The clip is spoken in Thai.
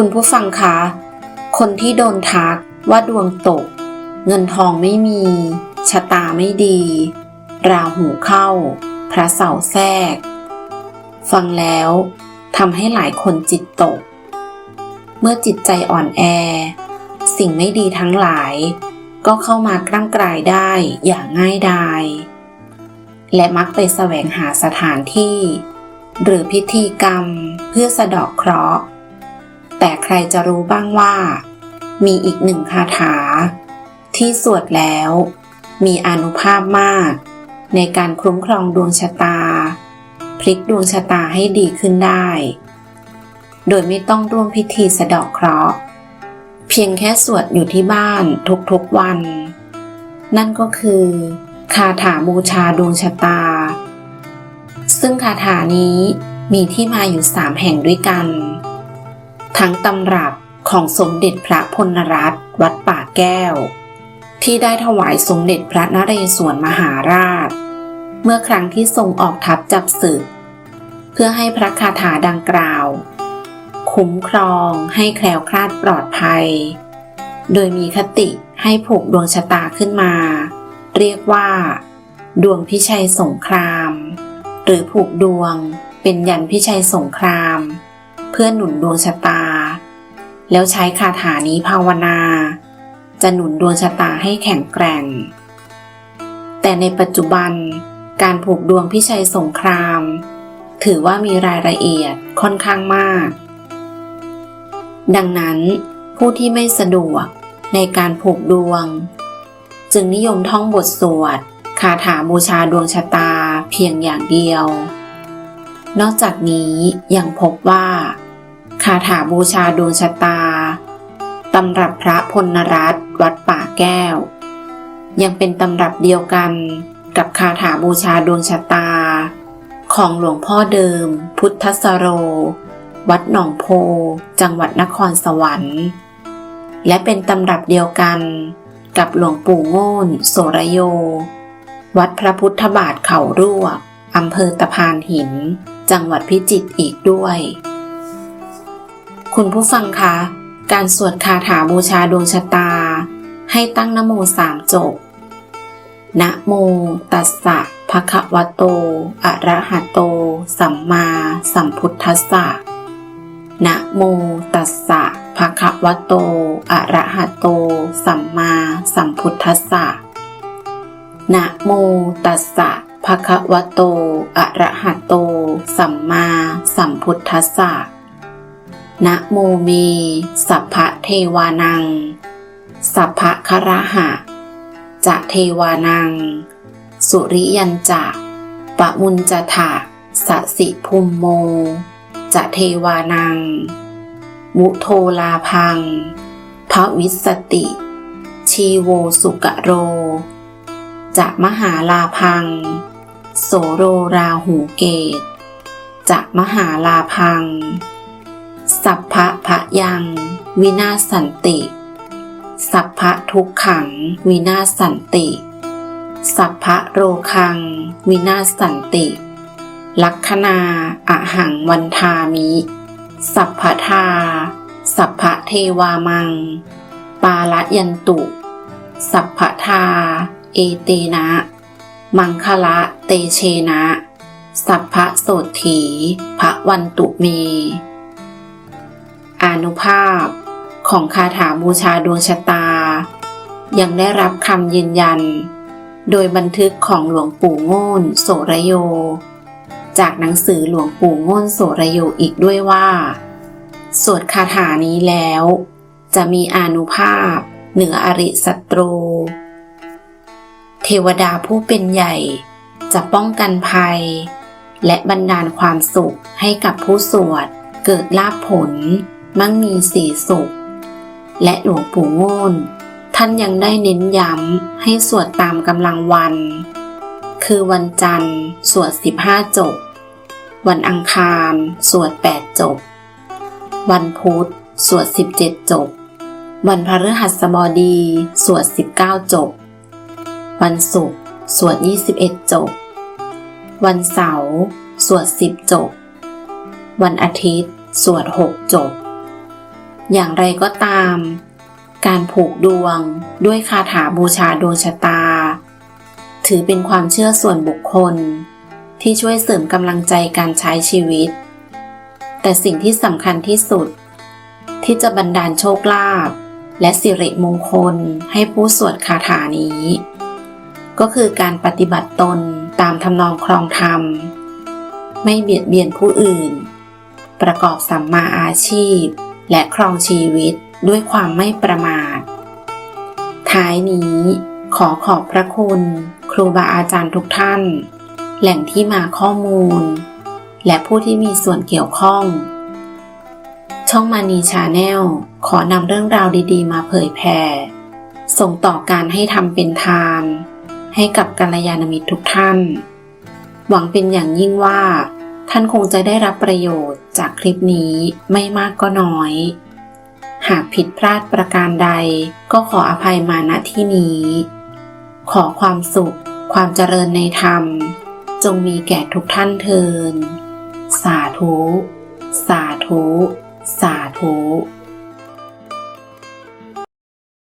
คุณผู้ฟังคะ คนที่โดนทักว่าดวงตก เงินทองไม่มี ชะตาไม่ดี ราหูเข้า พระเสาแทรก ฟังแล้วทำให้หลายคนจิตตก เมื่อจิตใจอ่อนแอ สิ่งไม่ดีทั้งหลาย ก็เข้ามากล้ำกลายได้อย่างง่ายดาย และมักไปแสวงหาสถานที่ หรือพิธีกรรมเพื่อสะเดอกเคราะห์ รจะรู้บ้างว่า มีอีกหนึ่งคาถา ที่สวดแล้ว มีอนุภาพมาก ในการคุ้มครองดวงชะตา พลิกดวงชะตาให้ดีขึ้นได้ โดยไม่ต้องร่วมพิธีสะเดอกเคราะห์เพียงแค่สวดอยู่ที่บ้านทุกๆวัน นั่นก็คือ คาถาบูชาดวงชะตา ซึ่งคาถานี้มีที่มาอยู่สามแห่งด้วยกัน ทั้งตำรับของสมเด็จพระพลรัตน์วัดป่าแก้ว ที่ได้ถวายสมเด็จพระนเรศวรมหาราช เมื่อครั้งที่ทรงออกทัพจับศึก เพื่อให้พระคาถาดังกล่าว คุ้มครองให้แคล้วคลาดปลอดภัย โดยมีคติให้ผูกดวงชะตาขึ้นมา เรียกว่า ดวงพิชัยสงคราม หรือผูกดวงเป็นยันพิชัยสงคราม พื่อหนุนดวงชะตา แล้วใช้คาถานี้ภาวนา จะหนุนดวงชะตาให้แข็งแกร่ง แต่ในปัจจุบันการผูกดวงพิชัยสงคราม ถือว่ามีรายละเอียดค่อนข้างมาก ดังนั้นผู้ที่ไม่สะดวกในการผูกดวง จึงนิยมท่องบทสวดคาถาบูชาดวงชะตาเพียงอย่างเดียว นอกจากนี้ยังพบว่า คาถาบูชาดวงชะตา ตำรับพระพลรัตน์วัดป่าแก้ว ยังเป็นตำรับเดียวกันกับคาถาบูชาดวงชะตา ของหลวงพ่อเดิม พุทธสโร วัดหนองโพ จังหวัดนครสวรรค์ และเป็นตำรับเดียวกันกับหลวงปู่โง่นโสรโย วัดพระพุทธบาทเขารวกอำเภอตะพานหิน จังหวัดพิจิตรอีกด้วย คุณผู้ฟังคะ การสวดคาถาบูชาดวงชะตา ให้ตั้งนโมสามจบ นะโมตัสสะภะคะวะโต อะระหะโต สัมมาสัมพุทธัสสะ นะโมตัสสะภะคะวะโต อะระหะโต สัมมาสัมพุทธัสสะ นะโมตัสสะภะคะวะโต อะระหะโต สัมมาสัมพุทธัสสะ นะโมเม สัพพะเทวานัง สัพพะคระหะ จะเทวานัง สุริยันจะปะมุนจะถะสะสิภูมโม จะเทวานัง มุโทลาพังพระวิสติ ชีโวสุกะโร จะมหาลาพัง โสโรราหูเกต จะมหาลาพัง สัพพะพะยัง วินาศสันติ สัพพะทุกขัง วินาศสันติ สัพพะโรคัง วินาศสันติ ลัคคณาอะหังวันทามิ สัพพทา สัพพะเทวามัง ปาละยันตุ สัพพทา เอเตนะ มังคละเตเชนะ สัพพะโสถีพระวันตุเม อานุภาพ ของคาถาบูชาดวงชะตา ยังได้รับคำยืนยัน โดยบันทึกของหลวงปู่โง่นโสรโย จากหนังสือหลวงปู่โง่นโสรโยอีกด้วยว่า สวดคาถานี้แล้ว จะมีอานุภาพ เหนืออริศัตรู เทวดาผู้เป็นใหญ่จะป้องกันภัย และบันดาลความสุขให้กับผู้สวดเกิดลาภผล มั่งมีสีสุข และหลวงปู่โง่นท่านยังได้เน้นย้ำให้สวดตามกำลังวัน คือวันจันทร์ สวด 15 จบ วันอังคาร สวด 8 จบ วันพุธ สวด 17 จบ วันพฤหัสบดี สวด 19 จบ วันศุกร์ สวด 21 จบ วันเสาร์ สวด 10 จบ วันอาทิตย์ สวด 6 จบ อย่างไรก็ตาม การผูกดวงด้วยคาถาบูชาดวงชะตา ถือเป็นความเชื่อส่วนบุคคล ที่ช่วยเสริมกำลังใจการใช้ชีวิต แต่สิ่งที่สำคัญที่สุด ที่จะบันดาลโชคลาภและสิริมงคลให้ผู้สวดคาถานี้ ก็คือการปฏิบัติตนตามทำนองครองธรรม ไม่เบียดเบียนผู้อื่นประกอบสัมมาอาชีพ และครองชีวิตด้วยความไม่ประมาท ท้ายนี้ขอขอบพระคุณ ครูบาอาจารย์ทุกท่าน แหล่งที่มาข้อมูล และผู้ที่มีส่วนเกี่ยวข้อง ช่องมานีชาแนลขอนำเรื่องราวดีๆ มาเผยแผ่ส่งต่อการให้ทำเป็นทาน ให้กับกัลยาณมิตรทุกท่าน หวังเป็นอย่างยิ่งว่า ท่านคงจะได้รับประโยชน์จากคลิปนี้ไม่มากก็น้อย หากผิดพลาดประการใดก็ขออภัยมาณที่นี้ ขอความสุข ความเจริญในธรรม จงมีแก่ทุกท่านเทิน สาธุ สาธุ สาธุ